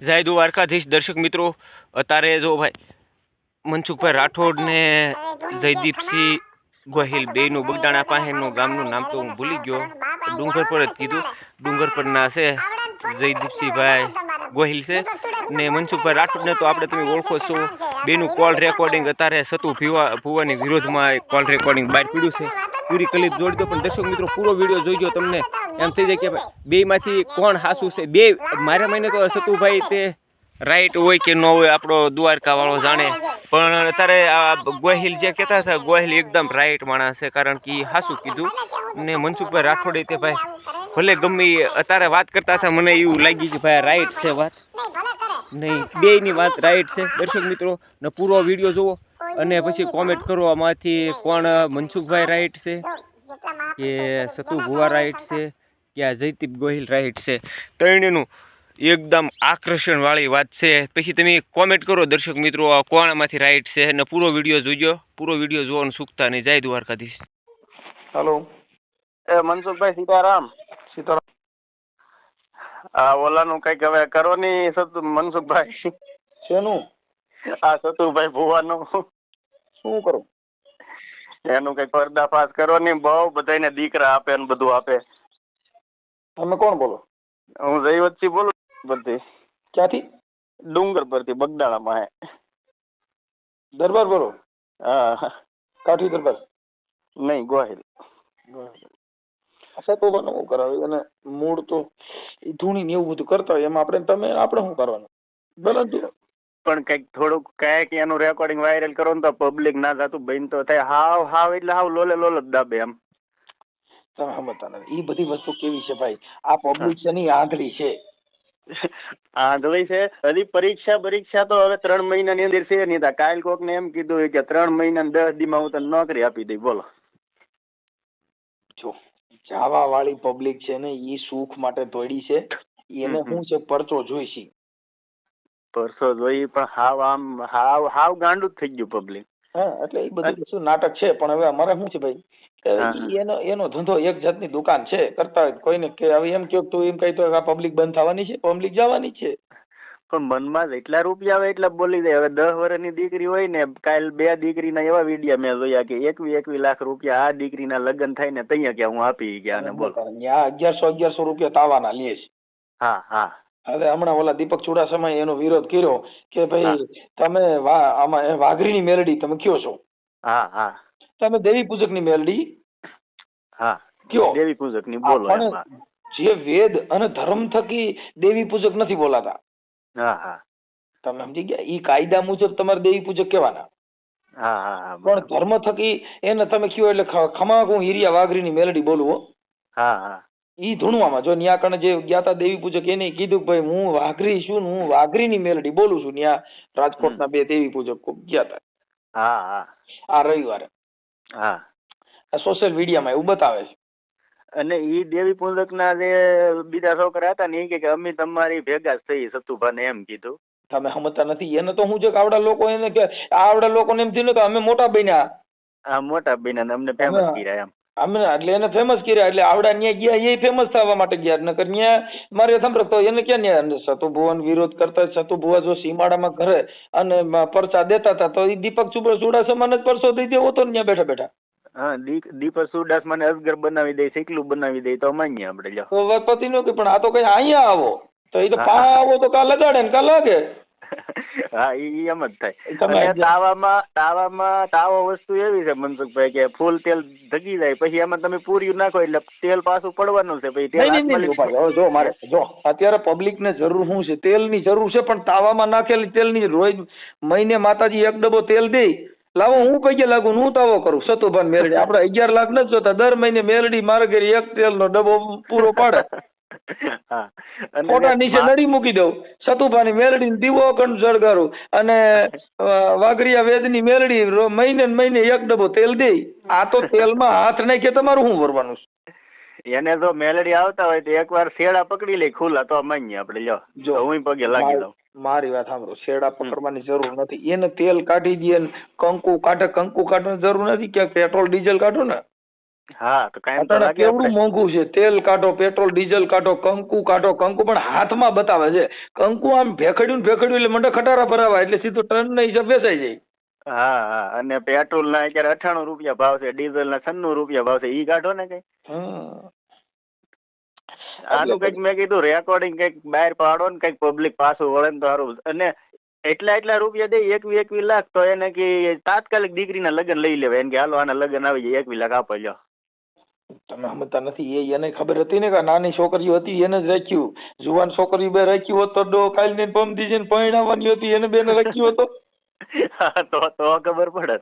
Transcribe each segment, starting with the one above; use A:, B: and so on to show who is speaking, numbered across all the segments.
A: જય દ્વારકાધીશ દર્શક મિત્રો અત્યારે જો ભાઈ, મનસુખભાઈ રાઠોડ ને જયદીપસિંહ ગોહિલ બેનું બગડાણા પાસેનું ગામનું નામ તો હું ભૂલી ગયો. ડુંગર પર જ કીધું. ડુંગર પરના છે જયદીપસિંહભાઈ ગોહિલ છે ને મનસુખભાઈ રાઠોડને તો આપણે તમે ઓળખો છો. બેનું કોલ રેકોર્ડિંગ અત્યારે સતુ ભીવા, ભુવાની વિરોધમાં કોલ રેકોર્ડિંગ બહાર પીડ્યું છે. પૂરી ક્લિપ જોડી દો, પણ દર્શક મિત્રો, પૂરો વીડિયો જોઈજો તમને. એમ થઈ જાય કે બેમાંથી કોણ હાસું છે? બે, મારા મહિને તો સતુભાઈ તે રાઈટ હોય કે ન હોય આપણો દ્વારકા વાળો જાણે. પણ અત્યારે આ ગોહિલ જે કહેતા હતા, ગોહિલ એકદમ રાઈટ માણસ છે, કારણ કે હાસું કીધું. ને મનસુખભાઈ રાઠોડે તે ભાઈ, ભલે ગમે અત્યારે વાત કરતા હતા, મને એવું લાગી કે ભાઈ રાઈટ છે વાત. નહીં બેની વાત રાઈટ છે. દર્શક મિત્રો, ને પૂરો વીડિયો જુઓ અને પછી કોમેન્ટ કરો આમાંથી કોણ મનસુખભાઈ રાઈટ છે, કે સતુ ભુવા રાઈટ છે. કે આ જયદીપ ગોહિલ રાઈટ છે. ત્રણેયનું એકદમ આકર્ષણવાળી વાત છે. પછી તમે કોમેન્ટ કરો દર્શક મિત્રો આ રાઈટ છે અને પૂરો વીડિયો જોજો. પૂરો વીડિયો જોવાનું ચૂકતા નહીં. જય દ્વારકાધીશ.
B: હલો
C: એ મનસુખભાઈ સીતારામ.
B: સીતારામ.
C: આ ઓલાનું કંઈક હવે કરો ની સતુ મનસુખભાઈ.
B: શેનું?
C: આ સતુભાઈ ભુવાનું.
B: શું કરું?
C: એનું કંઈક પર્દાફાશ કરો ની બહુ બધાને દીકરા આપે ને બધું આપે.
B: તમે કોણ બોલો?
C: હું જયવતસિંહ બોલું બધી.
B: ક્યાંથી?
C: ડુંગર પરથી બગદાણામાં હે.
B: દરબાર બોલો.
C: હા.
B: કાઠી દરબાર?
C: નહીં ગોહિલ.
B: અચ્છા તો બનો શું કરાવે અને મૂળ તો એ ધૂણી ને એવું બધું કરતા હોય એમાં આપણે તમે આપણે શું કરવાનું? બરાબર
C: પણ કંઈક થોડુંક કંઈક એનું રેકોર્ડિંગ વાયરલ કરો ને તો પબ્લિક ના થતું બેન તો થાય હાવ હાવ એટલે હાવ લોલે લોલ જ દાબે એમ.
B: તમે સમજતા નથી. એ બધી વસ્તુ કેવી છે ભાઈ? આ પબ્લિક છે ની આંધળી છે?
C: આંધળી છે? હજી પરીક્ષા પરીક્ષા તો હવે ત્રણ મહિનાની અંદર છે નહીં તા કાલ કોક ને એમ કીધું કે ત્રણ મહિના દસ દી માં હું તને નોકરી આપી દઈ બોલો.
B: જો જાવા વાળી પબ્લિક છે ને ઈ સુખ માટે દોડી છે. એને
C: હમ.
B: છે પરચો જોઈશી.
C: પરસો જોઈ પણ હાવ આમ હાવ હાવ ગાંડું જ થઈ ગયું પબ્લિક
B: હા એટલે એ બધું શું નાટક છે પણ હવે અમારે શું છે ભાઈ? કે
C: હા.
B: ઈ એનો એનો ધંધો એક જાતની દુકાન છે કરતા હોય કોઈને કે હવે એમ કયો તું એમ કહી તો આ પબ્લિક બંધ થવાની છે પબ્લિક જવાની છે.
C: પણ મનમાં જેટલા રૂપિયા આવે એટલા બોલી દે. હવે દસ વર્ષની દીકરી હોય ને કાલ બે દીકરીના એવા વિડીયા મેં જોયા કે એકવી એકવી લાખ રૂપિયા આ દીકરીના લગ્ન થાય ને તૈયા કે હું આપી ગયા અને બોલો.
B: ત્યાં અગિયારસો અગિયારસો રૂપિયા તાવાના લે છે.
C: હા હા.
B: હવે હમણાં ઓલા દીપક ચુડાસમાએ એનો વિરોધ કર્યો કે ભાઈ તમે આમાં વાઘરીની મેલડી તમે કયો છો?
C: હા હા.
B: તમે દેવી પૂજકની મેલડી
C: હા.
B: કયો?
C: દેવી પૂજકની બોલો
B: જે વેદ અને ધર્મ થકી દેવી પૂજક નથી બોલાતા.
C: હા હા.
B: તમે સમજી ગયા? ઈ કાયદા મુજબ તમારે દેવી પૂજક કહેવાના.
C: હા હા હા
B: પણ ધર્મ થકી એને તમે કયો એટલે ખ- હું હિરિયા વાઘરીની મેલડી બોલવો હા
C: હા.
B: ઈ ધૂણવામાં. જો ન્યા કણે જે ગયા તા દેવી પૂજક એને કીધું ભાઈ હું વાઘરી છું ને હું વાઘરીની મેલડી બોલું છું ન્યા રાજકોટના બે દેવી પૂજક ગયા તા
C: હા હા.
B: આ રવિવારે.
C: હા.
B: સોશિયલ મીડિયામાં એવું બતાવે છે.
C: અને ઈ દેવી પૂજક ના જે બીજા છોકરા હતા ને એ કે અમે તમારી ભેગા જ થઈ સતુભાને એમ કીધું.
B: તમે સમજતા નથી એને તો હું છે આવડા લોકો એને કે આવડા લોકોને એમ થયું કે અમે મોટા બન્યા.
C: હા મોટા બન્યા અમને ફેમસ કર્યા એમ.
B: અમે એટલે એને ફેમસ કર્યા એટલે આવડા ન્યા ગયા એ ફેમસ થવા માટે ગયા. નકર ન્યા મારે સંભળતો એને ક્યાં ન્યા અને વિરોધ કરતા સતુભુવા જો સીમાડામાં ઘરે અને પરચા દેતા હતા તો એ દીપક ચુડા ચુડાસમાને જ પરસો દઈ દેવો તો ન્યા બેઠા બેઠા.
C: હા દીપ દીપક સુરદાસ મને અસગર બનાવી દે એકલું બનાવી દે તો માન્ય આપણે
B: પતિ નો કે પણ આ તો કઈ અહીંયા આવો. તો એ તો પા આવો તો કા લગાડે ને કા લાગે?
C: હા ઈ એમ જ થાય. તાવામાં તાવામાં તાવો વસ્તુ એવી છે મનસુખભાઈ કે ફૂલ તેલ ધગી જાય. પછી એમાં તમે પૂર્યું નાખો એટલે તેલ પાછું પડવાનું છે પછી તેલ.
B: જો મારે જો અત્યારે પબ્લિક ને જરૂર શું છે? તેલની જરૂર છે પણ તાવામાં નાખેલી તેલની રોજ મહિને માતાજી એક ડબ્બો તેલ દે. લાવો હું કઈ લાગુ? હું તાવો કરું? સતુભાન મેરડી. આપણે અગિયાર લાખ નથી જોતા. દર મહિને મેરડી મારે ઘેર એક તેલનો ડબ્બો પૂરો પાડે. ફોટા નીચે નડી મૂકી દઉં. સતુભાની મેલડી દીવો અખંડ જળગારું. અને વાઘરિયા વેદની મેલડી મહિને મહિને એક ડબ્બો તેલ દે આ તો તેલમાં હાથ નાખીએ તમારું શું ભરવાનું છે?
C: એને તો મેલડી આવતા હોય તો એકવાર શેડા પકડી લે ખુલ્લા તો માન્ય આપણે લ્યો.
B: જો.
C: હું પગે લાગી દઉં
B: મારી વાત સાંભળો શેડા પકડવાની જરૂર નથી. એને તેલ કાઢી દે ને કંકુ કાઢે કંકુ કાઢવાની જરૂર નથી. કે પેટ્રોલ ડીઝલ કાઢો ને.
C: હા તો કાંઈ તો
B: અત્યારે
C: લાગે
B: કેવડું
C: આપણે.
B: મોંઘું છે? તેલ કાઢો પેટ્રોલ ડીઝલ કાઢો કંકુ કાઢો કંકુ પણ હાથમાં બતાવે છે. કંકુ આમ ભેખડ્યું ને ભેખડ્યું એટલે મંડે ખટારા ભરાવા એટલે સીધું ટન ના હિસાબ વેચાઈ જાય.
C: હા હા અને પેટ્રોલ ના અત્યારે અઠાણું રૂપિયા ભાવ છે ડીઝલ ના છન્નું રૂપિયા ભાવ છે ઈ કાઢો ને કઈ.
B: હમ.
C: આનું કંઈક મેં કીધું રેકોર્ડિંગ કંઈક બહાર પાડો ને કંઈક પબ્લિક પાછું વળે ને તો સારું. અને એટલા એટલા રૂપિયા દે એકવી એકવી લાખ તો એને કે તાત્કાલિક દીકરીના લગ્ન લઈ લેવાય. એને કે હાલો આના લગ્ન આવી જાય એકવી લાખ આપો લ્યો.
B: તમે સમજતા નથી એ એને ખબર હતી ને કે નાની છોકરીઓ હતી એને જ રાખ્યું. જુવાન છોકરી બે રાખ્યું હોત તો ડો કાલ ને પમ દીજે પરણાવવાની હતી એને બેને રાખ્યું હતો
C: તો? તો ખબર પડે.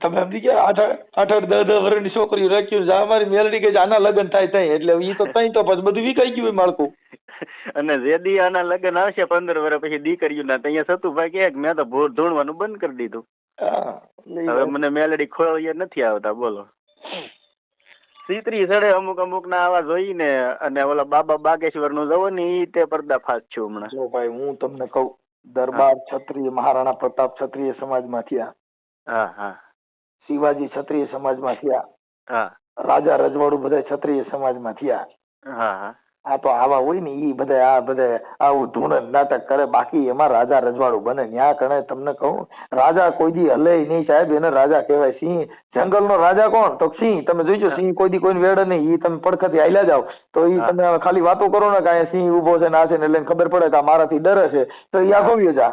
B: તમે સમજી ગયા? આઠ આઠ આઠ આઠ દસ દસ વર્ષની છોકરીઓ રાખ્યું છે અમારી મેલડી કે આના લગ્ન થાય ત્યાં એટલે ઈ તો તઈ તો પછી બધું વિકાઈ ગયું માળખું.
C: અને જે દી આના લગ્ન આવશે પંદર વર્ષ પછી દીકરીઓ ના અહીંયા સતુભાઈ ભાઈ કે મેં તો ભૂર ધૂણવાનું બંધ કરી દીધું. હવે મને મેલડી ખોળીએ નથી આવતા બોલો. સીતરી સડે અમુક અમુક ના આવા જોઈને અને ઓલા બાબા બાગેશ્વરનું જવો ને ઈ તે પર્દાફાશ છું હમણાં.
B: જો ભાઈ હું તમને કહું દરબાર ક્ષત્રિય મહારાણા પ્રતાપ ક્ષત્રિય સમાજમાં થયા.
C: હા હા.
B: શિવાજી ક્ષત્રિય સમાજમાં થયા.
C: હા.
B: રાજા રજવાડું બધા ક્ષત્રિય સમાજમાં થયા.
C: હા હા.
B: આ તો આવા હોય ને ઈ બધા આ બધા આવું ધૂણ નાટક કરે બાકી એમાં રાજા રજવાડું બને. ન્યા કણે તમને કહું રાજા કોઈ દી હલે નહીં સાહેબ એને રાજા કહેવાય સિંહ. જંગલનો રાજા કોણ? તો સિંહ. તમે જોઈજો સિંહ કોઈ દી કોઈને વેડે નહીં. ઈ તમે પડખેથી હાલ્યા જાવ તો ઈ તમે ખાલી વાતો કરો ને કે અહીંયા સિંહ ઊભો છે ને આ છે ને એટલે ખબર પડે કે આ મારાથી ડરે છે. તો એ આગો વયો જા.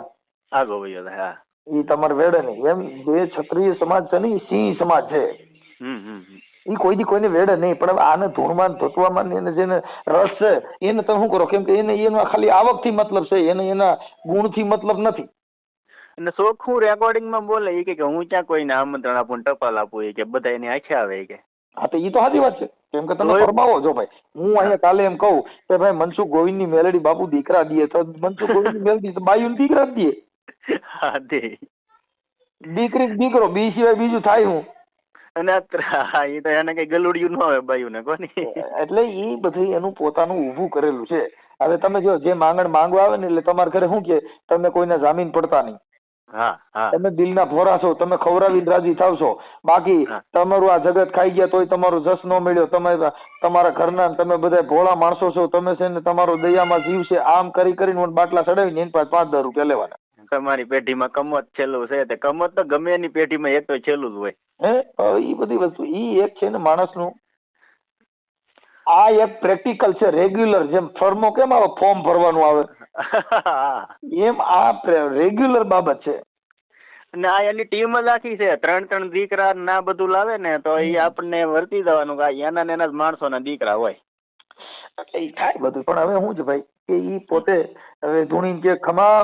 C: આગો ભાઈ હા.
B: ઈ તમારે વેડે નહીં. એમ જે ક્ષત્રિય સમાજ છે ને સિંહ સમાજ છે.
C: હમ હમ.
B: ઈ કોઈ દી કોઈને વેડે નહીં પણ આને ધૂળમાં ધોતવામાં એને જેને રસ છે એને તમે શું કરો? કેમ કે એને એનો ખાલી આવકથી મતલબ છે એને એના ગુણથી મતલબ નથી.
C: અને ચોખ્ખું રેકોર્ડિંગમાં બોલે કે હું ક્યાં કોઈને આમંત્રણ આપું ટપાલ આપું કે બધા એની આંખે આવે કે.
B: હા તો એ તો સાચી વાત છે. કેમ કે તમે ફરમાવો જો ભાઈ હું અહીંયા કાલે એમ કહું કે ભાઈ મનસુખ ગોવિંદની મેલડી બાપુ દીકરા દે તો મનસુખ ગોવિંદની મેલડી તો બાયુ દીકરા દે. દીકરી દીકરો બી સિવાય બીજું થાય હું.
C: અને આ ત્ર- હા ઈ તો એને કઈ ગલુડિયું ન આવે બાયું ને? કોની
B: એટલે એ બધું એનું પોતાનું ઊભું કરેલું છે. હવે તમે જો જે માંગણ માંગવા આવે ને એટલે તમારા ઘરે શું કે તમે કોઈને જામીન પડતા નહીં. તમે દિલના ભોરા છો તમે ખવરાવી રાજી થાવ છો. બાકી તમારું આ જગત ખાઈ ગયા તોય તમારો જસ ન મળ્યો. તમે તમારા ઘરના તમે બધા ભોળા માણસો છો. તમે છે ને તમારો દયામાં જીવ છે. આમ કરી કરીને બાટલા ચડાવીને એની પાસે પાંચ દસ રૂપિયા લેવાના.
C: તમારી પેઢીમાં કમત છેલ્લું છે. તે કમત તો ગમે એની પેઢીમાં એક તો છેલ્લું જ હોય.
B: હે? હવે બધી વસ્તુ ઈ એક છે ને માણસનું આ એક પ્રેક્ટિકલ છે રેગ્યુલર જેમ ફોર્મો કેમ આવે? ફોર્મ ભરવાનું આવે. એમ આ રેગ્યુલર બાબત છે.
C: અને આ એની ટીમ જ આખી છે. ત્રણ ત્રણ દીકરા ના બધું લાવે ને તો એ આપણને વર્તી જવાનું કે એના ને એના જ માણસોના દીકરા હોય.
B: એ થાય બધું પણ હવે શું છે ભાઈ કે ઈ પોતે હવે ધૂણી કે ખમા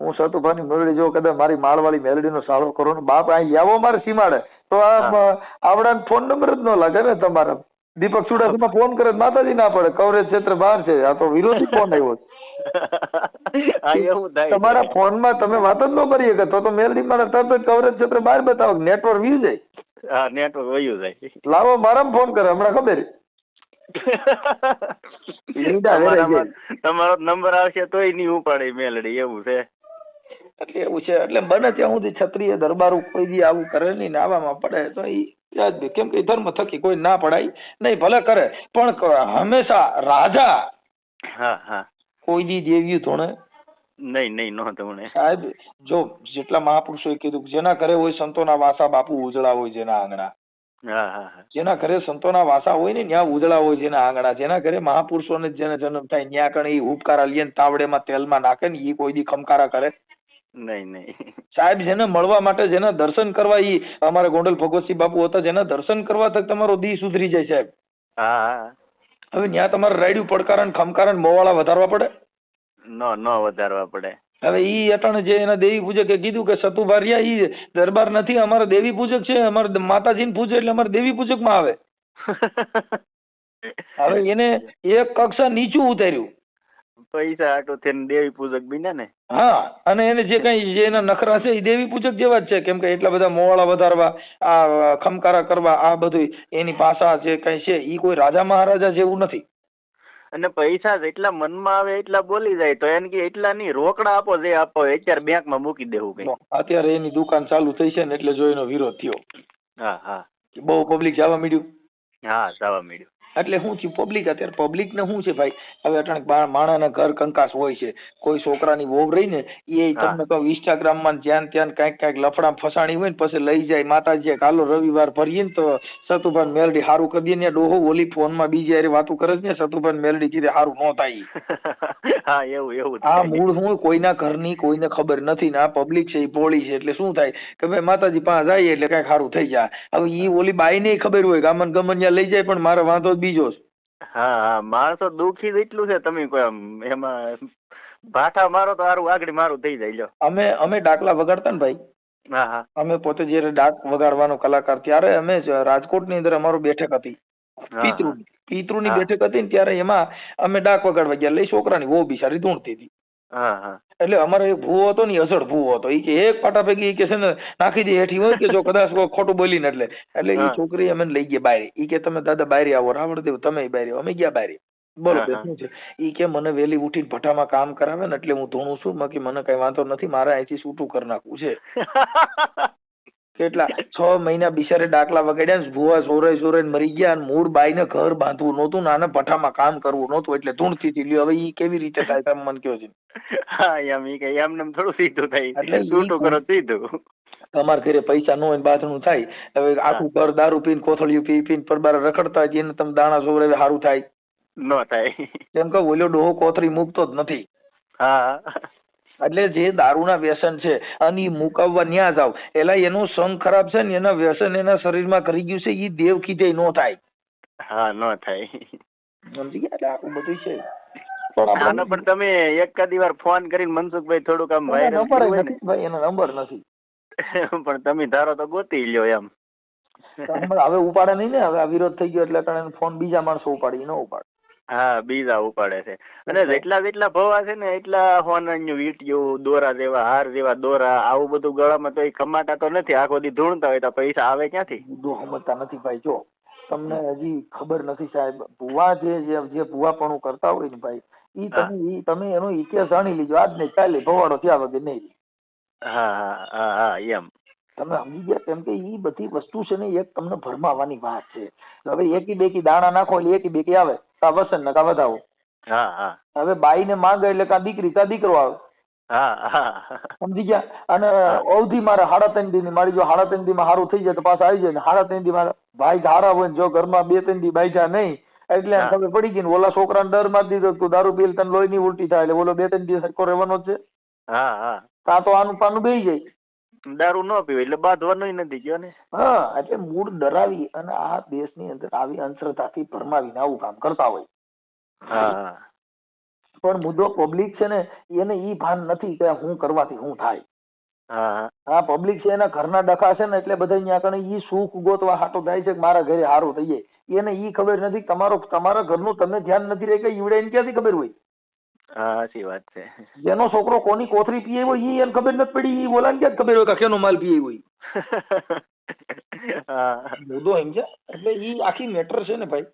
B: હું સતુભાની મેલડી જો કદાચ મારી માળવાળી મેલડીનો સાળો કરો ને બાપ અહીં આવો મારે સીમાડે. તો આ આવડાને ફોન નંબર જ ન લાગે ને તમારા. દીપક ચુડાસમા ફોન કરે માતાજી ના પડે. કવરેજ ક્ષેત્ર બહાર છે. આ તો વિરોધી ફોન આવ્યો તમારા ફોનમાં તમે વાત જ ન કરી શકે તો તો મેલડી મારા તરત જ કવરેજ ક્ષેત્ર બહાર બતાવો નેટવર્ક વ્યુ જાય
C: હા નેટવર્ક વયું જાય.
B: લાવો મારા ફોન કરે. હમણાં ખબર
C: તમારો નંબર આવશે તોય નહીં ઉપાડે મેલડી એવું છે.
B: એટલે એવું છે. એટલે બને ત્યાં સુધી ક્ષત્રિય દરબારો કોઈ દી આવું કરે નહીં ને આવામાં પડે તો ઈ વ્યાજબી કેમ કે ધર્મ થકી કોઈ ના પડાય નહીં ભલે કરે પણ હંમેશા રાજા
C: હા હા.
B: કોઈ દી દેવ્યું ધોણે.
C: નહીં નહીં નો તમને
B: સાહેબ જો જેટલા મહાપુરુષોએ કીધું જેના ઘરે હોય સંતોના વાસા બાપુ ઉજળા હોય જેના આંગણા.
C: હા હા હા.
B: જેના ઘરે સંતોના વાસા હોય ને ત્યાં ઉજળા હોય જેના આંગણા. જેના ઘરે મહાપુરુષોને જેને જન્મ થાય ત્યાં કણે એ ઉપકારા લે ને તાવડેમાં તેલમાં નાખે ને એ કોઈ દી ખમકારા કરે.
C: નહીં નહીં.
B: સાહેબ જેને મળવા માટે જેના દર્શન કરવા ઈ અમારા ગોંડલ ભગવતસિંહ બાપુ હતા જેના દર્શન કરવા તક તમારો દી સુધરી જાય સાહેબ.
C: હા
B: હવે ત્યાં તમારે રાયડું પડકારણ ખમકારણ મોવાળા વધારવા પડે?
C: નો નો વધારવા પડે.
B: હવે ઈ અટાણે જે એના દેવી પૂજકે કીધું કે સતુભારિયા ઈ દરબાર નથી અમારા દેવી પૂજક છે અમારે માતાજીને પૂજે એટલે અમારે દેવી પૂજકમાં આવે. હવે એને એક કક્ષા નીચું ઉતાર્યું.
C: પૈસા આટલું થઈને દેવી પૂજક બીને ને.
B: હા અને એને જે કઈ જે એના નખરા છે એ દેવી પૂજક જેવા જ છે. કેમ કે એટલા બધા મોવાળા વધારવા આ ખમકારા કરવા આ બધું એની ભાષા જે કઈ છે એ કોઈ રાજા મહારાજા જેવું નથી.
C: અને પૈસા જેટલા મનમાં આવે એટલા બોલી જાય તો એને કે એટલા નહીં રોકડા આપો જે આપો અત્યારે બેંકમાં મૂકી દેવું કઈ.
B: અત્યારે એની દુકાન ચાલુ થઈ છે ને એટલે જો એનો વિરોધ થયો.
C: હા હા.
B: બહુ પબ્લિક જવા મળ્યું
C: હા જવા મળ્યું
B: એટલે શું થયું? પબ્લિક અત્યારે પબ્લિક ને શું છે ભાઈ? હવે અટાણે બા- માણસના ઘર કંકાસ હોય છે. કોઈ છોકરાની વહુ રહી ને એ તમને કહું ઇન્સ્ટાગ્રામમાં જ્યાં ત્યાં કાંઈક કાંઈક લફડા ફસાણી હોય ને પછી લઈ જાય. માતાજી કાલો રવિવાર ભરીએ ને તો સતુભાઈ મેલડી હારું કરી ને ડોહો ઓલી ફોનમાં બીજી હારે વાતું કરે છે ને સતુભાઈ મેલડી કીધે હારું ન થાય.
C: હા એવું એવું
B: આ. મૂળ હું કોઈના ઘરની કોઈને ખબર નથી ને આ પબ્લિક છે એ પોળી છે એટલે શું થાય? કે ભાઈ માતાજી પાસે જાય એટલે કંઈક સારું થઈ જાય. હવે એ ઓલી બાઈ ને ખબર હોય ગામન ગમન લઈ જાય પણ મારો વાંધો જ બીજો છે.
C: હા હા માણસો દુઃખી એટલું છે તમે કોઈ એમાં ભાઠા મારો તો હારું આગળ મારું થઈ જાય લ્યો.
B: અમે અમે ડાકલા વગાડતા ને ભાઈ.
C: હા હા.
B: અમે પોતે જયારે ડાક વગાડવાનો કલાકાર ત્યારે અમે રાજકોટ રાજકોટની અંદર અમારું બેઠક હતી.
C: પિતૃ
B: પિતૃ પિતૃની બેઠક હતી ને ત્યારે એમાં અમે ડાક વગાડવા ગયા. લઈ છોકરાની બહુ બિચારી ધૂણતી હતી.
C: હા હા.
B: એટલે અમારો એક ભૂવો હતો ને ઈ અસડ ભૂવો હતો. ઈ કે એક પાટા પૈકી ઈ કે છે ને નાખી દે હેઠી હોય કે જો કદાચ કોઈ ખોટું બોલીને એટલે. એટલે ઈ
C: હા.
B: છોકરી અમે લઈ ગયા બારે. ઈ કે તમે દાદા બારે આવો રાવણદેવ તમે બારે આવો. અમે ગયા બારે. બોલો
C: હા,
B: બે
C: હા.
B: શું છે? ઈ કે મને વેલી ઉઠીને ભઠ્ઠામાં કામ કરાવે ને એટલે હું ધૂણું છું. બાકી મને કઈ વાંધો નથી. મારે અહીંથી છૂટું કરી નાખવું છે. કેટલા? છ મહિના બિચારે ડાકલા વગાડ્યા ને ભૂવા સોરે સોરે મરી ગયા અને મૂળ બાઈને ઘર બાંધવું નહોતું ને આને ભઠ્ઠામાં કામ કરવું નહોતું એટલે ધૂણતી થી લ્યો. હવે ઈ કેવી રીતે થાય તમે મને કયો છે.
C: હા એમ ઈ કે એમ નેમ થોડું સીધું થાય.
B: એટલે
C: છૂટું કરો સીધું.
B: તમારા ઘરે પૈસા ન હોય બાથરૂમ થાય. હવે આખું ઘર દારૂ પીને કોથળિયું પી પીને પરબાર રખડતા હોય એને તમે દાણા સોરે સારું થાય.
C: ન થાય.
B: કેમ કે ઓલો ડોહો કોથળી મૂકતો જ નથી.
C: હા.
B: એટલે જે દારૂના વ્યસન છે અને એ મુકાવવા ન્યા જાવ. એલા એનું સંગ ખરાબ છે ને એના વ્યસન એના શરીરમાં કરી ગયું છે એ દેવ કીધે નો થાય.
C: હા નો થાય.
B: સમજી ગયા? એટલે આખું બધું છે. પણ
C: આનો પણ તમે એકાદી વાર ફોન કરીને મનસુખભાઈ થોડુંક આમ
B: ભાઈ એનો નંબર નથી.
C: પણ તમે ધારો તો ગોતી લ્યો એમ.
B: હવે ઉપાડે નહીં ને હવે આ વિરોધ થઈ ગયો એટલે કારણે ફોન બીજા માણસો ઉપાડી ન ઉપાડે.
C: હા બીજા ઉપાડે છે. અને જેટલા જેટલા ભવા છે ને એટલા હોનાનું વીંટિયું દોરા જેવા હાર જેવા દોરા આવું બધું ગળામાં તો એ કમાતા તો નથી. આખો દી ધૂણતા હોય તો પૈસા આવે ક્યાંથી?
B: ધૂણતા નથી ભાઈ. જો તમને હજી ખબર નથી સાહેબ. ભુવા જે જે ભુવા ભુવાપણું કરતા હોય ને ભાઈ ઈ તમે ઈ તમે એનો ઇતિહાસ જાણી લીજો. આજ નહીં કાલે ભવાડો થયા વગર નહીં.
C: હા હા હા હા એમ.
B: તમે સમજી ગયા? કેમ કે એ બધી વસ્તુ છે ને એક તમને ભરમાવાની વાત છે. હવે એકી બેકી દાણા નાખો એટલે એકી બેકી આવે. કા વસન ને કા વધાવો.
C: હા હા.
B: હવે બાઈ ને માંગે એટલે કા દીકરી કા દીકરો આવે.
C: હા હા.
B: સમજી ગયા? અને અવધિ મારે હાડા ત્રણ દી ની મારી જો હાડા ત્રણ દી માં સારું થઈ જાય તો પાછા આવી જાય ને. હાડા ત્રણ દી ભાઈ હારા હોય જો ઘરમાં બે ત્રણ દી બાઈજા નહીં એટલે
C: તમે
B: ખબર પડી ગઈ ને ઓલા છોકરાને ડરમાં દીધો તું દારૂ પીલ તને લોહી ની ઉલટી થાય. એટલે ઓલો બે ત્રણ દિવસ સરખો રહેવાનો જ છે.
C: હા હા.
B: કાં તો આનું પાનું બેહી જાય.
C: દારૂ ન પીવે એટલે બાંધવાનું નથી ગયો ને.
B: હા એટલે મૂળ ડરાવી અને આ દેશની અંદર આવી અંધશ્રદ્ધાથી ભરમાવીને આવું કામ કરતા હોય.
C: હા.
B: પણ મુદ્દો પબ્લિક છે ને એને ઈ ભાન નથી કે હું કરવાથી હું થાય.
C: હા.
B: આ પબ્લિક છે એના ઘરના ડખા છે ને એટલે બધા અહીંયા કણે ઈ સુખ ગોતવા હાટો થાય છે કે મારા ઘરે સારું થઈ જાય. એને ઈ ખબર નથી તમારો તમારા ઘરનું તમે ધ્યાન નથી રહે કે ઈવડે એને ક્યાંથી ખબર હોય?
C: હા સાચી વાત છે.
B: જેનો છોકરો કોની કોથરી પીએ હોય ઈ એને ખબર નથી પડી ઈ બોલાને ક્યાં ખબર હોય કે કેનો માલ પીએ હોય. મુદ્દો એમ છે. એટલે ઈ આખી મેટર છે ને ભાઈ.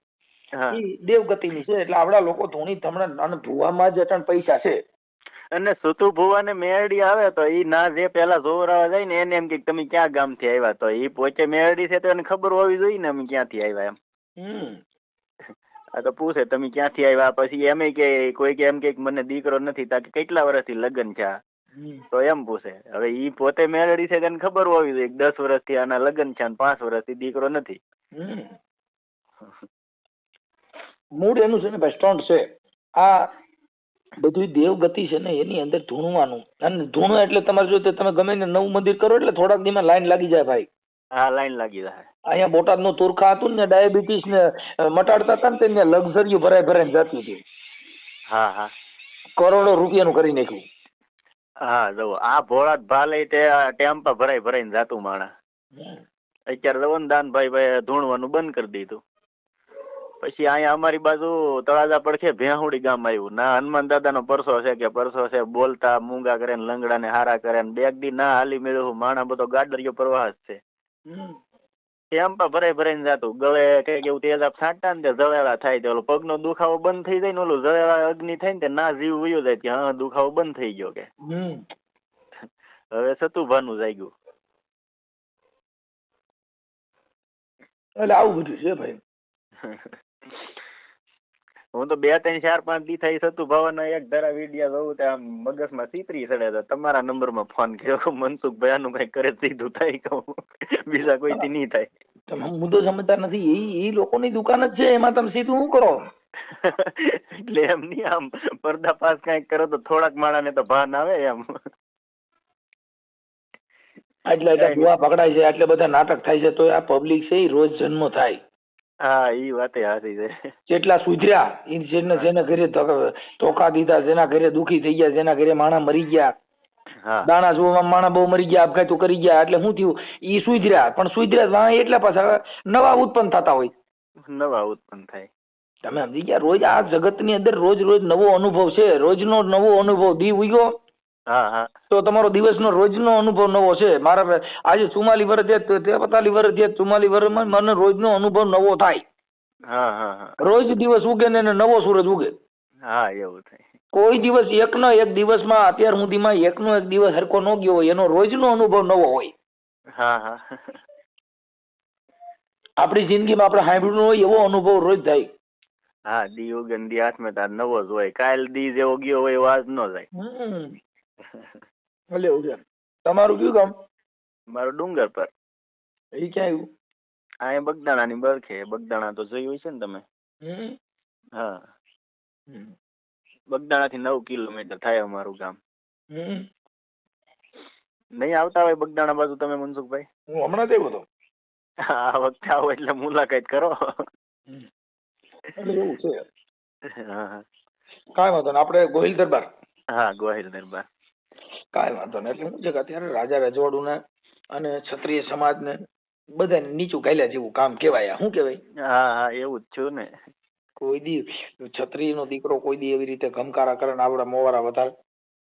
B: ઈ દેવગતિની છે એટલે આપડા લોકો ધોની તમને અને ભુવામાં જ અટણ પૈસા છે.
C: અને સુતુ ભુવાને મેરડી આવે તો ઈ ના જે પેલા જોવરાવા જાય ને એને એમ કે તમે ક્યાં ગામથી આવ્યા? તો ઈ પોતે મેરડી છે તો એને ખબર હોવી જોઈએ ને અમે ક્યાંથી આવ્યા એમ.
B: હમ.
C: આ તો પૂછે તમે ક્યાંથી આવ્યા? પછી એમ કે કોઈ કે એમ કે મને દીકરો નથી તા કેટલા વર્ષથી લગ્ન છે તો એમ પૂછે હવે ઈ પોતે મેળડી છે તેને ખબર હોવી જોઈએ દસ વર્ષથી આના લગ્ન છે અને પાંચ વર્ષથી દીકરો નથી.
B: મૂળ એનું છે ને ભાઈ સ્ટન્ટ છે. આ બધું દેવગતિ છે ને એની અંદર ધૂણવાનું. અને ધૂણો એટલે તમારે જો તમે ગમે ને નવું મંદિર કરો એટલે થોડાક દીમાં લાઈન લાગી જાય ભાઈ.
C: હા લાઈન લાગી જાય
B: અહીંયા બોટાદનું તુરખા હતું ને ડાયાબિટીસ ને મટાડતા હતા ને તેને લક્ઝરીઓ ભરાય ભરાય જતી હતી.
C: હા હા.
B: કરોડો રૂપિયાનું કરી નાખ્યું.
C: હા જો આ ભોળા ભાલે તે ટેમ્પા ભરાઈ ભરાઈને જાતું માણા. અત્યારે રવન ને દાનભાઈ ભાઈ ધૂણવાનું બંધ કરી દીધું. પછી અહીંયા અમારી બાજુ તળાજા પડખે ભેહુડી ગામ આવ્યું. ના હનુમાન દાદાનો પરસો છે કે પરસો છે બોલતા મૂંગા કરે ને લંગડા ને હારા કરે ને બેગ દી ના હાલી મેળવું માણા બધો ગાડરિયો પ્રવાહ છે.
B: હમ.
C: ટેમ્પા ભરાઈ ભરાઈને જાતું. ગળે કંઈક એવું તેજ આપ છાંટતા ને જળેલા થાય તે ઓલો પગનો દુખાવો બંધ થઈ જાય ને ઓલું જળેલા અગ્નિ થાય ને તે ના જીવ વયો જાય કે હા દુખાવો બંધ થઈ ગયો કે.
B: હવે
C: હવે સતુભાનું જાગ્યું.
B: એટલે આવું બધું છે ભાઈ.
C: હું તો બે ત્રણ ચાર પાંચ દી થઈ સતુ ભવનના એક ધરા વિડિયા જોઉં ત્યાં મગજમાં સીતરી ચડે તો તમારા નંબરમાં ફોન કર્યો મનસુખ ભાઈ આનું કઈ કરે સીધું થાય કહું બીજા કોઈથી નહીં થાય.
B: તમે મુદ્દો સમજતા નથી. એ એ લોકોની દુકાન જ છે એમાં તમે સીધું શું કરો?
C: એટલે એમ નહીં આમ પડદા પાસ કંઈક કરો તો થોડાક માણાને તો ભાન આવે એમ.
B: એટલે એટલે ભૂવા પકડાય છે એટલે બધા નાટક થાય છે તો આ પબ્લિક છે એ રોજ જન્મ થાય.
C: હા ઈ વાતે હારી છે.
B: જેટલા સુધર્યા ઈ જેને જેને ઘરે ધક- દીધા જેના ઘરે દુખી થઈ ગયા જેના ઘરે માણા મરી ગયા. દાણા જોવામાં માણા બહુ મરી ગયા આપઘાતો કરી ગયા એટલે શું થયું? ઈ સુધર્યા પણ સુધર્યા એટલા પાછા નવા ઉત્પન્ન થતા હોય.
C: નવા ઉત્પન્ન થાય.
B: તમે સમજી ગયા રોજ આ જગતની અંદર રોજ રોજ નવો અનુભવ છે. રોજનો નવો અનુભવ દી ઉગ્યો. તો તમારો દિવસનો રોજનો અનુભવ નવો છે. મારા આજે ચુમ્માલી વર્ષ છે તો તેતાલીસ વર્ષ છે ચુમ્માલી વર્ષમાં મને રોજનો અનુભવ નવો થાય. રોજ દિવસ ઉગે ને નવો સૂરજ ઉગે.
C: હા એવું થાય.
B: કોઈ દિવસ એકનો એક દિવસમાં અત્યાર સુધીમાં એકનો એક દિવસ હરકો ન ગયો હોય એનો રોજનો અનુભવ નવો હોય.
C: હા હા.
B: આપણી જિંદગીમાં આપણે સાંભળ્યું હોય એવો અનુભવ રોજ થાય.
C: હા દી ઉગન દી હાથમાં તાર નવો જ હોય. કાલ દી જેવો ગયો હોય એવો આજ ન જાય.
B: ભલે એવું છે. તમારું કયું ગામ?
C: મારું ડુંગર પર.
B: એ ક્યાં આવ્યું
C: આ બગદાણા ની બરખે. બગદાણા તો જોયું છે ને તમે? હા. બગદાણા થી નવ કિલોમીટર થાય અમારું ગામ. નહીં આવતા હોય બગદાણા બાજુ તમે મનસુખભાઈ?
B: હું હમણાં જ આવ્યો
C: આ વખતે આવો એટલે મુલાકાત કરો.
B: એવું છે.
C: હા.
B: કાંઈ વાંધો આપણે ગોહિલ દરબાર.
C: હા ગોહિલ દરબાર.
B: કાંઈ વાંધો નહીં. એટલે શું છે કે અત્યારે રાજા રજવાડુને અને ક્ષત્રિય સમાજને બધાને નીચું કાયલા જેવું કામ કહેવાય આ. શું કહેવાય?
C: હા હા એવું જ છું ને.
B: કોઈ દી ક્ષત્રિય નો દીકરો કોઈ દી એવી રીતે ગમકારા કરે ને આપડા મોવારા વધારે.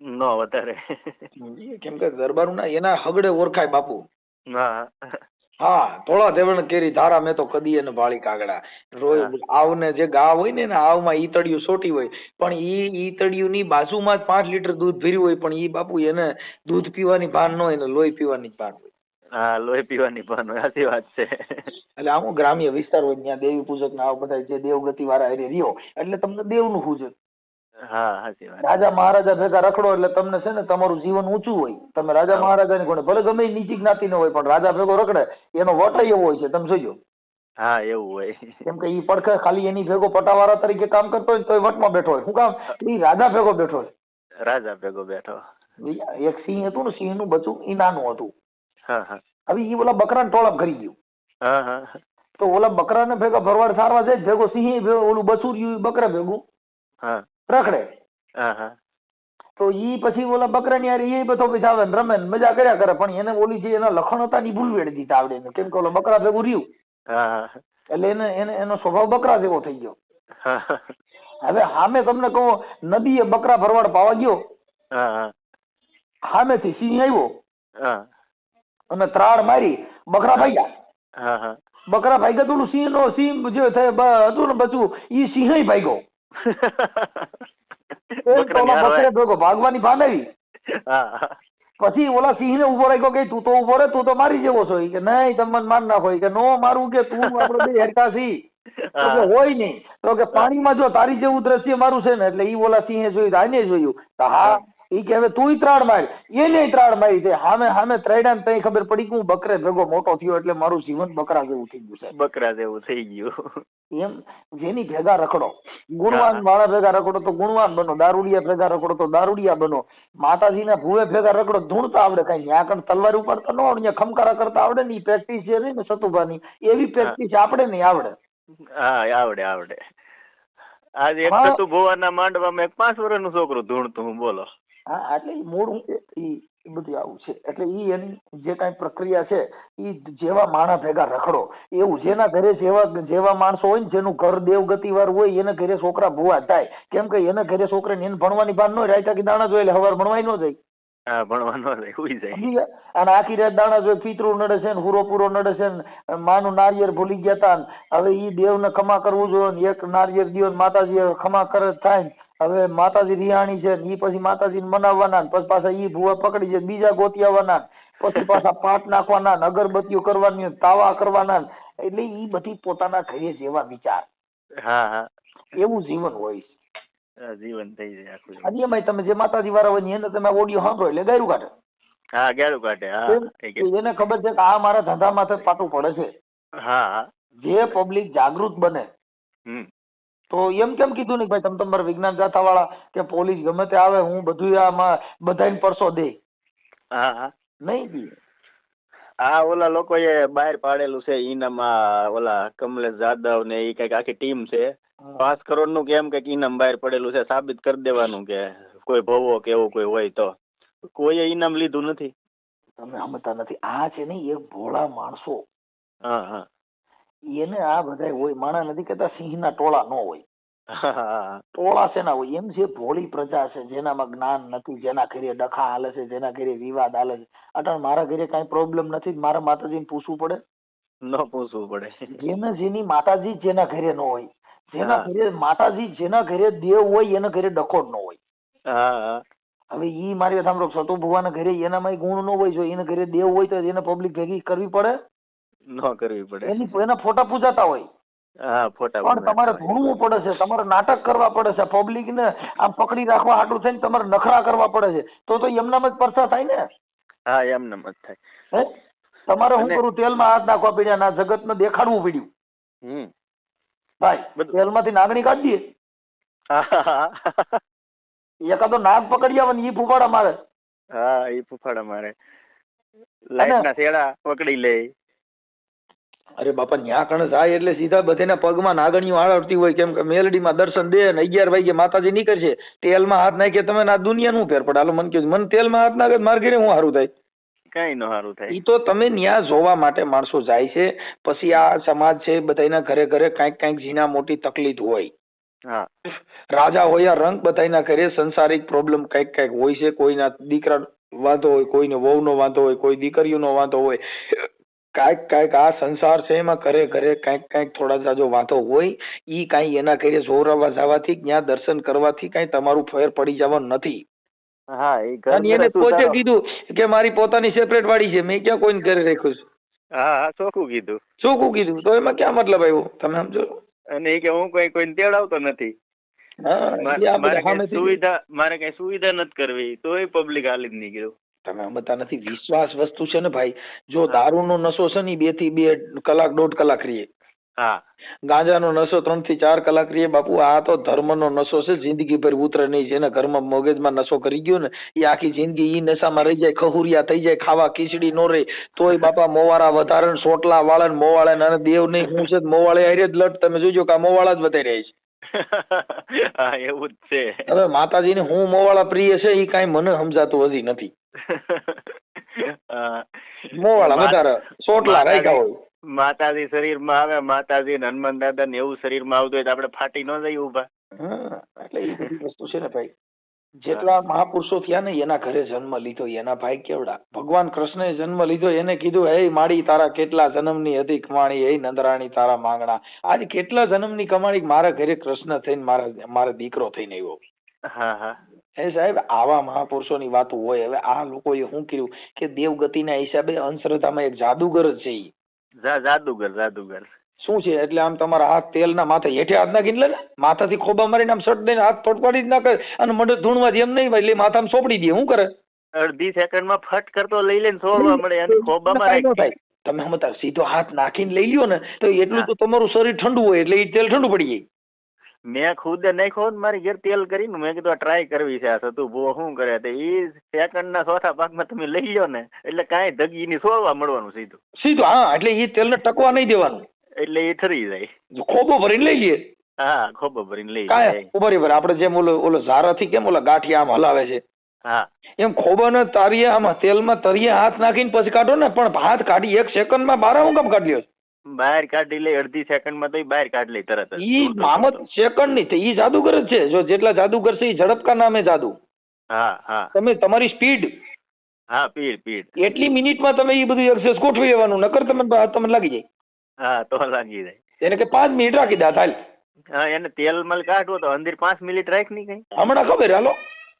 C: ન વધારે.
B: કેમ કે દરબારું ના એના હગડે ઓળખાય બાપુ.
C: હા.
B: હા થોડા દેવણ કેરી ધારા મેં તો કદી એને ભાળી કાગડા. રોય આવને જે ગાવ હોય ને આવમાં ઈતળિયું સોટી હોય પણ ઈ ઈતળિયું ની બાજુમાં જ પાંચ લીટર દૂધ ભર્યું હોય પણ ઈ બાપુ એને દૂધ પીવાની ભાન ન હોય ને લોહી પીવાની ભાન હોય.
C: હા લોહી પીવાની ભાન હોય સાચી વાત છે.
B: એટલે આમ ગ્રામ્ય વિસ્તાર હોય ત્યાં દેવી પૂજક ના આવા બધા જે દેવગતિ વાળા હારે રહ્યો એટલે તમને દેવનું પૂજક
C: હા સાચી વાત.
B: રાજા મહારાજા ભેગા રખડો એટલે તમને છે ને તમારું જીવન ઊંચું હોય. તમે રાજા મહારાજાની ગુણે ભલે ગમે નીચી જ્ઞાતિ જ્ઞાતિનો હોય પણ રાજા ભેગો રખડે એનો વટ એવો હોય છે તમે જોજો.
C: હા એવું હોય.
B: કેમ કે ઈ પડખે ખાલી એની ભેગો પટાવાળા તરીકે કામ કરતો હોય તો વટમાં બેઠો હોય. શું કામ? ઈ રાજા ભેગો બેઠો હોય.
C: રાજા ભેગો બેઠો.
B: એક સિંહ હતું ને સિંહનું બચ્ચું ઈ નાનું હતું.
C: હા હા.
B: હવે ઈ ઓલા બકરા ટોળપ કરી ગયું.
C: હા હા.
B: તો ઓલા બકરાને ભેગા ભરવાડ સારવા જાય ભેગો સિંહ ઓલું બચ્ચું બકરા ભેગું.
C: હા.
B: રખડે. તો ઈ પછી ઓલા બકરાની હારે એ બધો આવે ને રમે મજા કર્યા કરે પણ એને ઓલી જે એના લખણ હતા ની ભૂલ વેડી દીધા આવડે કેમ કે ઓલો બકરા ભેગું રહ્યું. એટલે એને એને એનો સ્વભાવ બકરા જેવો થઈ ગયો. હવે સામે તમને કહું એ બકરા ભરવાડ પાવા ગયો.
C: હા
B: સામેથી સિંહ આવ્યો. અને ત્રાળ મારી બકરા ભાગ્યા.
C: હા હા
B: બકરા ભાગ્યા તો સિંહ નો સિંહ જે હતું ને બચું ઈ સિંહ ભાગ્યો. ભાગવાની ભાન પછી ઓલા સિંહ ને ઊભો રાખ્યો કે તું તો ઊભો રે તું તો મારી જેવો છો. કે નહીં તમે મને માર નાખો કે નો મારું કે તું આપડે બે હેરકા છી. હોય નહીં. તો કે પાણીમાં જો તારી જેવું દ્રશ્ય મારું છે ને એટલે ઈ ઓલા સિંહે જોયું આને જોયું. હા ઈ કે હવે તુંય ત્રાડ માર. એને ત્રાડ મારી છે. હામે હામે ત્રડ્યા ને તઈ ખબર પડી કે હું બકરે ભેગો મોટો થયો એટલે મારું જીવન બકરા જેવું થઈ ગયું છે.
C: બકરા જેવું થઈ ગયું.
B: એમ જેની ભેગા રખડો. ગુણવાન વાળા ભેગા રખડો તો ગુણવાન બનો. દારૂડિયા ભેગા રખડો તો દારૂડિયા બનો. માતાજીના ભૂવે ભેગા રખડો ધૂણતા આવડે કઈ નહીં. આગળ તલવાર તો ન આવડે ત્યાં ખમકારા કરતા આવડે ને પ્રેક્ટિસ છે ને સતુભાની એવી પ્રેક્ટિસ આપણે નહીં આવડે.
C: હા આવડે આવડે. આજે એક
B: હા.
C: ભુવાના માંડવામાં એક પાંચ વર્ષનું છોકરું ધૂણતું હું બોલો.
B: હા એટલે ઈ મૂળ ઈ બધું આવું છે. એટલે ઈ એની જે કાંઈ પ્રક્રિયા છે ઈ જેવા માણા ભેગા રખડો. એવું જેના ઘરે જેવા જેવા માણસો હોય ને જેનું ઘર દેવગતિ વાર હોય એને ઘરે છોકરા ભૂવા થાય. કેમ કે એને ઘરે છોકરાને એને ભણવાની ભાન ન રાયતા કે દાણા જોઈએ હવાર ભણવાય ન જાય.
C: હા ભણવાનો જાય.
B: અને આખી રાત દાણા જોઈ પિતરું નડે છે ને હુરો પૂરો નડે છે ને માનું નારિયેર ભૂલી ગયા તા ને હવે ઈ દેવને ખમા કરવું જોઈએ એક નારિયેળ દિવસ માતાજી ખમા કરે થાય હવે માતાજી રિહાણી છે ઈ પછી માતાજીને મનાવવાના પછી પાછા ઈ ભૂવા પકડી છે બીજા ગોતિયાવાના પછી પાછા પાટ નાખવાના અગરબત્તીઓ કરવાની તાવા કરવાના એટલે ઈ બધી પોતાના ઘરે જેવા વિચાર.
C: હા હા.
B: એવું જીવન હોય
C: જીવન થઈ જાય આખું
B: એમાંય તમે જે માતાજી વાળા હોય એને તમે ઓડિયો સાંભળો એટલે ગાયરું કાઢે.
C: હા ગાયરું કાઢે હા
B: એને ખબર છે કે આ મારા ધંધા માથે પાટું પડે છે.
C: હા હા.
B: જે પબ્લિક જાગૃત બને
C: હમ.
B: તો એમ કેમ કીધું ને ભાઈ તમે તમારા વિજ્ઞાન ગાથા વાળા કે પોલીસ ગમે તે આવે હું બધું આમાં બધાને પરસો દે.
C: હા હા.
B: નહીં દી.
C: આ ઓલા લોકોએ બહાર પાડેલું છે ઈનામાં ઓલા કમલેશ જાદવ ને એ કંઈક આખી ટીમ છે. પાંચ કરોડનું કેમ કંઈક ઇનામ બહાર પડેલું છે સાબિત કરી દેવાનું કે કોઈ ભવો કે એવું કોઈ હોય તો. કોઈએ ઇનામ લીધું નથી.
B: તમે સમજતા નથી. આ છે ને એક ભોળા માણસો.
C: હા હા.
B: એને આ બધા હોય માણા નથી કેતા સિંહના ટોળા ન હોય. ટોળા શેના હોય? એમ જે ભોળી પ્રજા છે જેનામાં જ્ઞાન નથી જેના ઘરે ડખા હાલે છે જેના ઘરે વિવાદ હાલે છે. અટાણ મારા ઘરે કઈ પ્રોબ્લેમ નથી મારા માતાજીને પૂછવું પડે?
C: ન પૂછવું પડે.
B: જેને જેની માતાજી જેના ઘરે ન હોય. જેના. ઘરે માતાજી જેના ઘરે દેવ હોય એના ઘરે ડખો જ ન હોય. હવે ઈ મારી વાત સાંભળો સતુ ભુવાના ઘરે એનામાં ગુણ ન હોય જો એના ઘરે દેવ હોય તો એને પબ્લિક ભેગી કરવી પડે?
C: ન કરવી પડે.
B: એની એના ફોટા પૂજાતા હોય.
C: હા ફોટા
B: પણ તમારે ભણવું પડે છે તમારે નાટક કરવા પડે છે પબ્લિક ને આમ પકડી રાખવા આટલું થઈને તમારે નખરા કરવા પડે છે. તો તો એમનામ જ પરસા થાય ને?
C: હા એમનામ જ થાય.
B: તમારે શું કરું? તેલમાં હાથ નાખવા પડ્યા ના જગતને દેખાડવું પડ્યું.
C: હમ.
B: ભાઈ
C: તેલ
B: તેલમાંથી નાગણી કાઢી દઈએ.
C: હા, હા, હા.
B: એકાદો નાગ પકડી આવે ને ઈ ફૂફાડા મારે.
C: હા એ ફૂફાડા મારે. લાઈટ ના શેડા પકડી લે.
B: અરે બાપા ન્યા કણ જાય એટલે સીધા બધાના પગમાં નાગણીઓ આળવતી હોય કેમ કે મેલડીમાં દર્શન દે ને અગિયાર વાગે માતાજી નીકળશે તેલમાં હાથ નાખીએ તમે ના દુનિયા નું ફેર પડે. હાલો મને કહ્યું મને તેલમાં હાથ નાખે મારે ઘરે હું સારું થાય?
C: કઈ નો સારું થાય.
B: ઈ તો તમે ન્યા જોવા માટે માણસો જાય છે. પછી આ સમાજ છે બધાના ઘરે ઘરે કાંઈક કાંઈક ઝીણા મોટી તકલીફ હોય.
C: હા.
B: રાજા હોય આ રંગ બધાના ઘરે સંસારિક પ્રોબ્લેમ કંઈક કંઈક હોય છે. કોઈના દીકરા વાંધો હોય કોઈને વહુનો વાંધો હોય કોઈ દીકરીઓનો વાંધો હોય. કાંઈક કાંઈક આ સંસાર છે એમાં ઘરે ઘરે કાંઈક કાંઈક થોડા જાજો વાંધો હોય ઈ કાંઈ એના ઘરે જોરાવા જવાથી ત્યાં દર્શન કરવાથી કાંઈ તમારું ફેર પડી જવાનું નથી.
C: હા એ ઘર
B: અને એને પોતે કીધું કે મારી પોતાની સેપરેટ વાડી છે મેં ક્યાં કોઈને ઘરે રાખ્યું છે?
C: હા હા ચોખ્ખું કીધું.
B: ચોખ્ખું કીધું? તો એમાં ક્યાં મતલબ આવ્યો? તમે સમજો.
C: અને એ કે હું કોઈ કોઈને તેડાવતો નથી. મારે કઈ સુવિધા મારે કઈ સુવિધા નથી કરવી તોય પબ્લિક હાલી જ નહીં ગયું
B: તમે બતા નથી. વિશ્વાસ વસ્તુ છે ને ભાઈ જો
C: હા.
B: દારૂનો નશો છે ને બેથી બે કલાક દોઢ કલાક રીએ
C: હા.
B: ગાંજાનો નશો ત્રણથી ચાર કલાક રીએ બાપુ આ તો ધર્મનો નશો છે. જિંદગી ભર ઉતરે નહીં. જેને ઘરમાં મગજમાં નશો કરી ગયો ને એ આખી જિંદગી ઈ નશામાં રહી જાય ખહુરિયા થઈ જાય ખાવા ખીચડી નો રે તોય બાપા મોવાળા વધારે સોટલા વાળા મોવાળા ને અને દેવ નહીં હું છે મોવાળે હારે જ લટ. તમે જોજો કે આ મોવાળા જ વધારે રહ્યા છે.
C: હા એવું જ છે.
B: હવે માતાજીને હું મોવાળા પ્રિય છે એ કાંઈ મને સમજાતું હજી નથી. મોવાળા વધારે સોટલા રાખ્યા હોય.
C: માતાજી શરીરમાં આવે માતાજી ને હનુમાન દાદા ને એવું શરીરમાં આવતું હોય તો આપણે ફાટી ન જઈએ
B: ઊભા એટલે એ વસ્તુ છે ને ભાઈ. જેટલા મહાપુરુષો થયા ને એના ઘરે જન્મ લીધો એના ભાઈ કેવડા? ભગવાન કૃષ્ણએ જન્મ લીધો એને કીધું હે માડી તારા કેટલા જન્મની હતી કમાણી હે નંદરાણી તારા માંગણા. આજે કેટલા જન્મની કમાણી મારા ઘરે કૃષ્ણ થઈને મારા મારા દીકરો થઈને આવ્યો.
C: હા હા.
B: એ સાહેબ આવા મહાપુરુષોની વાતો હોય. હવે આ લોકોએ શું કર્યું કે દેવગતિના હિસાબે અંધશ્રદ્ધામાં એક જાદુગર છે
C: જાદુગર જાદુગર.
B: શું છે? એટલે આમ તમારા હાથ તેલના માથે હેઠે હાથ નાખી લે ને માથાથી ખોબા મારીને આમ શર્ટ દઈને હાથ ફટકાડી જ નાખે અને મને ધૂણવાથી એમ નહીં એટલે માથામાં સોપડી દે. શું કરે?
C: અડધી સેકન્ડમાં ફટ કરતો લઈ લઈને છોડવા મળે અને ખોબામાં
B: ન થાય. તમે સમજતા સીધો હાથ નાખીને લઈ લ્યો ને તો એટલું તો તમારું શરીર ઠંડુ હોય એટલે એ તેલ ઠંડુ પડી જાય.
C: મેં ખુદે નાખ્યો ને મારી ઘેર તેલ કરીને મેં કીધું ટ્રાય કરવી છે આ સતુ ભૂવો શું કરે તો? એ સેકન્ડ ના ચોથા ભાગમાં તમે લઈ લ્યો ને એટલે કાંઈ ધગી ની છોડવા મળવાનું સીધું.
B: સીધું હા એટલે એ તેલને ટકવા નહીં દેવાનું.
C: એટલે એ ઠરી જાય.
B: ખોબો ભરીને લઈ લઈએ
C: હા ખોબો ભરીને લઈ જાય.
B: રહી આપણે જેમ ઓલો ઓલો ઝારાથી કેમ ઓલા ગાંઠિયા આમ હલાવે છે?
C: હા.
B: એમ ખોબાને તારીએ આમાં તેલમાં તરીએ હાથ નાખીને પછી કાઢો ને પણ હાથ કાઢી એક સેકન્ડમાં બારા હું કામ કાઢ્યો
C: બહાર કાઢી લે અડધી સેકન્ડમાં તો બહાર કાઢી લે તરત.
B: ઈ મામત સેકન્ડ નહીં ઈ જાદુગર જ છે. જો જેટલા જાદુગર છે ઈ ઝડપકા નામે જાદુ.
C: હા હા.
B: તમે તમારી સ્પીડ.
C: હા પીડ પીડ.
B: એટલી મિનિટમાં તમે એ બધું એક્સેસ ગોઠવી લેવાનું નકર તમે તમને લાગી જાય.
C: હા તો લાગી જાય.
B: એને કે પાંચ મિનિટ રાખી દે હાલ
C: હા એને તેલ મલ કાઢવો તો અંદર પાંચ મિનિટ રાખની કઈ.
B: હમણાં ખબર હાલો.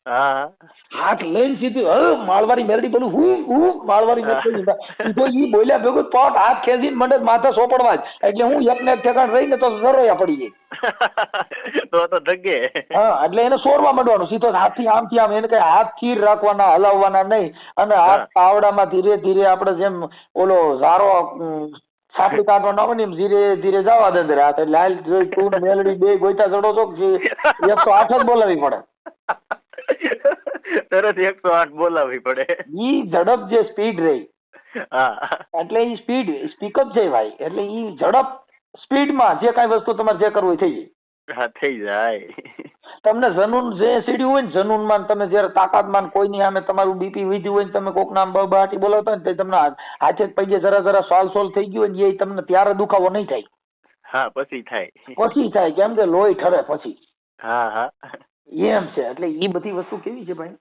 C: હા.
B: હાથ લઈને સીધું હ માળવારી મેરડી બોલું હું હું માળવારી મેરડી તો ઈ બોલ્યા ભેગું પોટ હાથ ખેંચીને મને માથા સોપડવા જ. એટલે હું એક ને એક ઠેકાણ રહીને તો સરોયા પડી ગઈ
C: તો તો ધગે.
B: હા એટલે એને સોરવા માંડવાનું. સીધો હાથથી આમથી આમ એને કઈ હાથ સ્થિર રાખવાના હલાવવાના નહીં. અને હાથ પાવડામાં ધીરે ધીરે આપણે જેમ ઓલો ઝારો સાપડી કાંટો ને એમ ધીરે ધીરે જવા દે અંદર. હાથ એટલે હાલ તું મેલડી બે ગોઈતા ચડો છો કે એક તો આઠ જ બોલાવી પડે?
C: તરત એકસો આઠ બોલાવવી પડે.
B: ઈ ઝડપ જે સ્પીડ રહી એટલે ઈ સ્પીડ સ્પીકઅપ છે ભાઈ. એટલે ઈ ઝડપ સ્પીડમાં જે કાંઈ વસ્તુ તમારે જે કરવું એ થઈ જાય.
C: હા થઈ જાય.
B: તમને જનુન જે સીડ્યું હોય ને જનૂનમાં તમે જયારે તાકાતમાં કોઈની સામે તમારું બીપી વીધ્યું હોય ને તમે કોક નામ બબાટી બોલાવતા ને તે તમને હાથે પગે જરા જરા સોલ સોલ થઈ ગયું હોય ને એ તમને ત્યારે દુખાવો નહીં થાય.
C: હા પછી થાય.
B: પછી થાય કેમ કે લોહી ઠરે પછી.
C: હા હા.
B: એમ છે એટલે એ બધી વસ્તુ કેવી છે ભાઈ?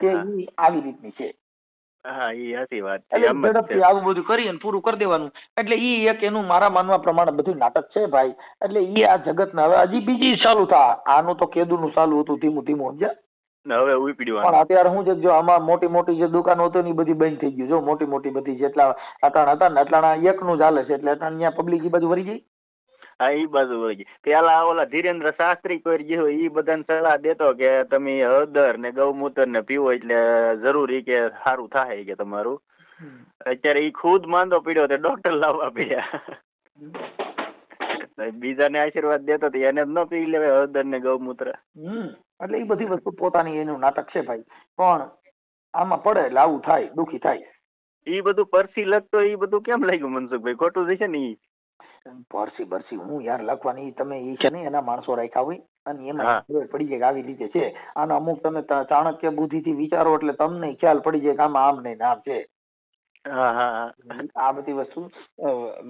B: કે આવી રીતની છે.
C: હા એ સાચી વાત છે
B: એટલે
C: એમ જ
B: ઝડપથી આવું બધું કરી અને પૂરું કરી દેવાનું. એટલે ઈ એક એનું મારા માનવા પ્રમાણે બધું નાટક છે ભાઈ. એટલે ઈ આ જગતના હવે હજી બીજી ચાલુ થા. આનું તો કેદુનું ચાલુ હતું ધીમું ધીમું સમજ્યા?
C: ને હવે
B: પણ
C: ઉપડ્યું
B: અત્યારે શું છે કે જો આમાં મોટી મોટી જે દુકાનો હતી ને ઈ બધી બંધ થઈ ગયું. જો મોટી મોટી બધી જેટલા અટાણા હતા ને અટાણા એકનું ચાલે છે. એટલે અટાણા ત્યાં પબ્લિક ઈ બાજુ વળી ગઈ
C: હા એ બાજુ વળી ગઈ પેલા ઓલા ધીરેન્દ્ર શાસ્ત્રી કોઈ ગયો એ બધાને સલાહ દેતો કે તમે હળદર ને ગૌમૂત્ર ને પીવો એટલે જરૂરી કે સારું થાય કે તમારું. અત્યારે એ ખુદ માંદો પીડ્યો તે ડોક્ટર લાવવા પડ્યા. બીજાને આશીર્વાદ દેતો તો એને જ ન પી લેવાય હળદર ને ગૌમૂત્ર.
B: એટલે એ બધી વસ્તુ પોતાની એનું નાટક છે ભાઈ. પણ આમાં પડે એટલે આવું થાય દુખી થાય.
C: એ બધું પરસી લખતો ઈ બધું કેમ લાગ્યું મનસુખભાઈ? ખોટું છે ને ઈ?
B: પરસી બરસી હું યાર લખવાની તમે એ છે ને એના માણસો રાખ્યા હોય અને એમાં ખબર પડી જાય કે આવી રીતે છે. અને અમુક તમે ચાણક્ય બુદ્ધિથી વિચારો એટલે તમને ખ્યાલ પડી જાય કે આમાં આમ નહીં આમ છે. આ બધી વસ્તુ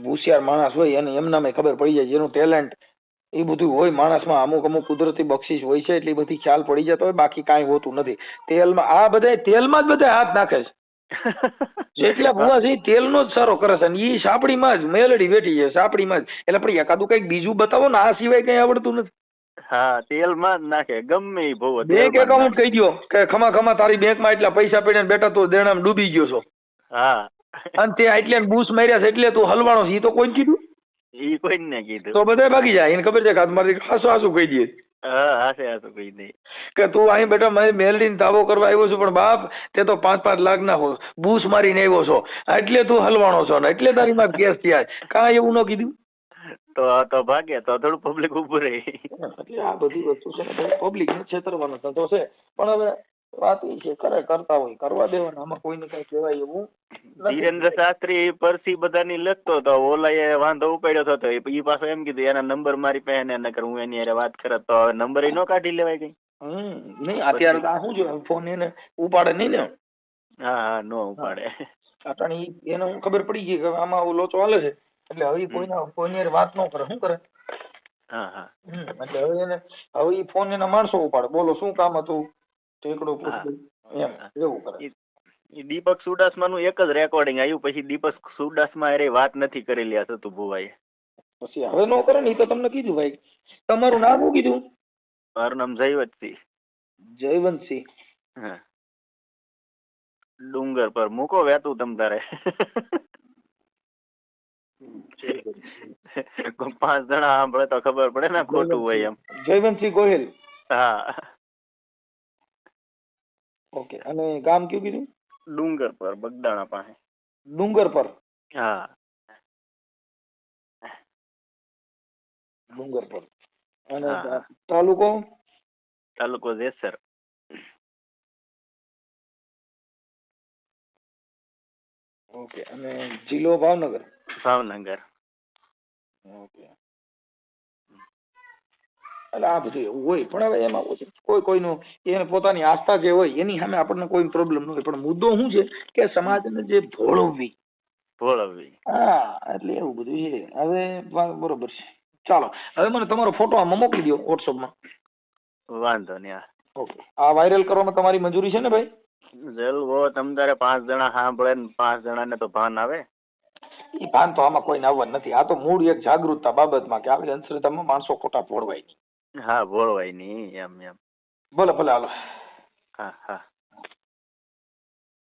B: હોશિયાર માણસ હોય અને એમનામાં ખબર પડી જાય જેનું ટેલેન્ટ એ બધું હોય માણસમાં અમુક અમુક કુદરતી બક્ષિસ હોય છે એટલી બધી ખ્યાલ પડી જતો હોય બાકી કાંઈ હોતું નથી. તેલમાં આ બધા તેલમાં જ બધા હાથ નાખે છે. જેટલા ભુવાજી તેલનો જ સારો કરે છે ઈ સાપડીમાં જ મેલડી બેઠી છે સાપડીમાં જ. એટલે પણ એકાદું કંઈક બીજું બતાવો ને આ સિવાય કઈ આવડતું નથી.
C: હા તેલમાં જ નાખે ગમે ઈ ભવો
B: બેંક એકાઉન્ટ કહી દો કે ખમા ખમા તારી બેંકમાં એટલા પૈસા પડ્યા ને બેટા તું દેણામાં ડૂબી ગયો છો.
C: હા.
B: અને તે એટલે બૂસ માર્યા છે એટલે તું હલવાણો છે ઈ તો કોઈ કીધું?
C: ઈ કોઈ ને કીધું.
B: તો બધા ભાગી જાય એને ખબર છે કે મારી હાસુ હાસુ કહી દે.
C: હા હાસે તો કઈ નહીં.
B: કે તું અહીં બેટા મેં મેલડીને તાવો કરવા આવ્યો છું પણ બાપ તે તો પાંચ પાંચ લાખના હો બૂસ મારીને આવ્યો છો. એટલે તું હલવાણો છો ને એટલે તારી માં કેસ થયા. કાંઈ એવું ન કીધું?
C: તો તો ભાગે તો થોડું પબ્લિક ઉભું રહી.
B: એટલે આ બધી વસ્તુ છે ને પબ્લિક ને છેતરવાનો ધંધો છે. પણ હવે વાત એ છે કરે કરતા હોય કરવા દેવાના આમાં કોઈને કઈ કહેવાય એવું
C: ધીરેન્દ્ર શાસ્ત્રી પરસી બધાની લખતો હતો ઓલા એ વાંધો ઉપાડ્યો હતો એ પાછો એમ કીધું એના નંબર મારી પાસે ને નકર હું એની હારે વાત કરત તો નંબર એ નો કાઢી લેવાય કઈ.
B: હમ નહીં અત્યારે તો શું જો ફોન એને ઉપાડે નહીં ને
C: હા હા નો ઉપાડે.
B: અટાણી એને હું ખબર પડી ગઈ કે આમાં આવું લોચો હાલે છે એટલે હવે કોઈના કોઈની વાત ન કરે શું કરે?
C: હા હા.
B: એટલે હવે એને હવે એ ફોન એના માણસો ઉપાડે બોલો શું કામ હતું? ટેકડો પૂછતું એમ એવું કરે.
C: દીપક સુડાસમા નું એક જ રેકોર્ડિંગ આવ્યું પછી દીપક સુડાસમા અરે વાત નથી કરેલી આ સતુ ભુવાએ.
B: પછી હવે નો કરે ને તો તમને કીધું ભાઈ. તમારું નામ શું કીધું?
C: મારું નામ જયવંતસિંહ.
B: જયવંતસિંહ.
C: હા. ડુંગર પર. મૂકો વેતું તમ તારે. પાંચ જણા સાંભળે તો ખબર પડે ને ખોટું હોય એમ.
B: જયવંતસિંહ ગોહિલ.
C: હા.
B: ઓકે. અને ગામ કયું કીધું?
C: ડુંગર પર બગદાણા પાસે.
B: ડુંગર પર?
C: હા.
B: ડુંગર પર. અને તાલુકો?
C: તાલુકો જેસર.
B: ઓકે. અને જિલ્લો ભાવનગર?
C: ભાવનગર.
B: ઓકે. એટલે આ બધું એવું હોય. પણ હવે એમાં શું કોઈ કોઈનું એને પોતાની આસ્થા જે હોય એની સામે આપણને કોઈ પ્રોબ્લેમ ન હોય. પણ મુદ્દો શું છે કે સમાજને જે ભોળવવી.
C: ભોળવવી.
B: હા એટલે એવું બધું છે. હવે બરોબર છે. ચાલો. હવે મને તમારો ફોટો આમાં મોકલી દો વોટ્સઅપમાં
C: વાંધો નહીં.
B: ઓકે આ વાયરલ કરવામાં તમારી મંજૂરી છે ને ભાઈ?
C: જલવો તમ તારે પાંચ જણા સાંભળે ને પાંચ જણાને તો ભાન આવે.
B: એ ભાન તો આમાં કોઈને આવવા નથી. આ તો મૂળ એક જાગૃતતા બાબતમાં કે આવી અંધશ્રદ્ધામાં માણસો ખોટા પોળવાય નહીં
C: હા ભોળવાય નહીં એમ એમ.
B: ભલે ભલે હાલો.
C: હા હા.